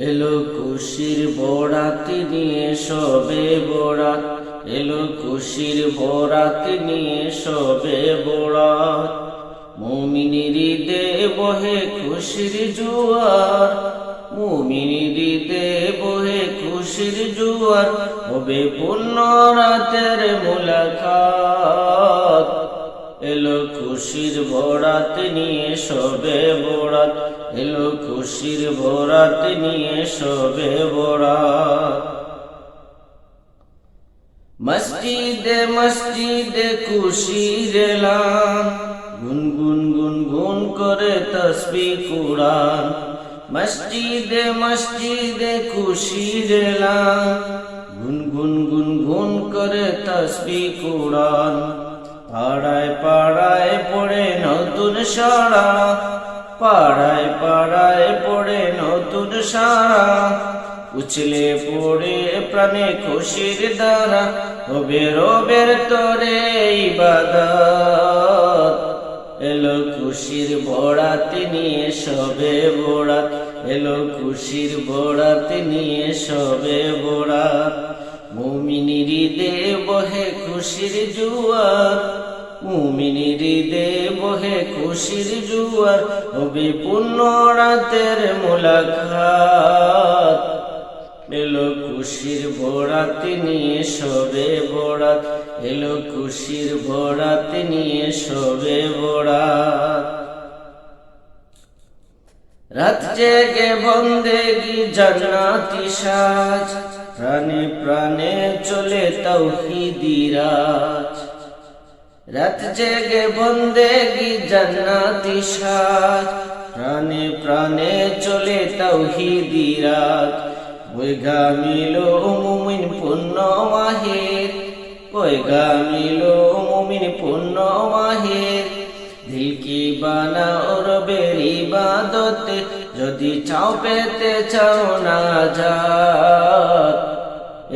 এলো খুশির বরাতি নিয়ে সবে বরাত। এলো খুশির বরাতি নিয়ে সবে বরাত। মুমিনির দে বহে খুশির জুয়ার। মুমিনির দে বহে খুশির জুয়ার। হবে পূর্ণ রাতের মুলাকাত। এলো খুশির বরাত নিয়ে সবে বরাত এলো খুশির বরাত নিয়ে সবে বরাত মসজিদে মসজিদে খুশির গুন গুন গুন করে তসবি কুরান মসজিদে মসজিদে খুশির গুন গুন গুন করে তসবি কুরান পাড়ায় পাড়ায় পড়ে নতুন সারা। পাড়ায় পাড়ায় পড়ে নতুন সারা। উছলে পড়ে প্রাণে খুশির দ্বারা হবে রবের তরে ইবাদত এলো খুশির বড়াত নিয়ে সবে বড়াত এলো খুশির বড়াত নিয়ে সবে বড়াত মুমিনিরি দে বহে খুশির জুয়ার, মুমিনিরি দে বহে খুশির জুয়ার হবে পূর্ণ রাতের মুলাকাত। এলো খুশির বরাত নিয়ে সবে বরাত এলো খুশির বরাত নিয়ে সবে বরাত রাত জেগে বন্দেগি জান্নাতি সাজ। প্রাণে প্রাণে চলে তৌহিদি রাজ। রাত জেগে বন্দেগি জান্নাতি সাজ। প্রাণে প্রাণে চলে তৌহিদি রাজ। বৈগা মিলো মুমিন পুণ্য মাহের। বৈগা মিলো মুমিন পুণ্য মাহের। দিল কি বানা রবের ইবাদতে, যদি চাও পেতে চাও না যাত।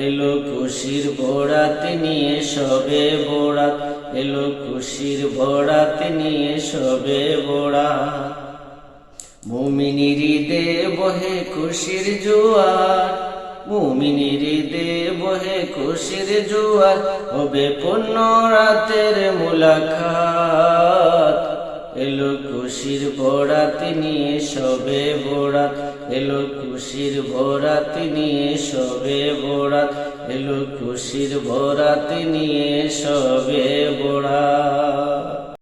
এলো খুশির বরাত নিয়ে সবে বরাত এলো খুশির বরাত নিয়ে সবে বরাত মুমিনিরি দে বহে খুশির জুয়ার, মুমিনিরি দে বহে খুশির জুয়ার, হবে পূর্ণ রাতের মুলাকাত। এলো খুশির ভোড়া, তিনি সবে ভোড়া। এলো খুশির ভোড়া, তিনি সবে ভোড়া। এলো খুশির ভোড়া, তিনি সবে বরাত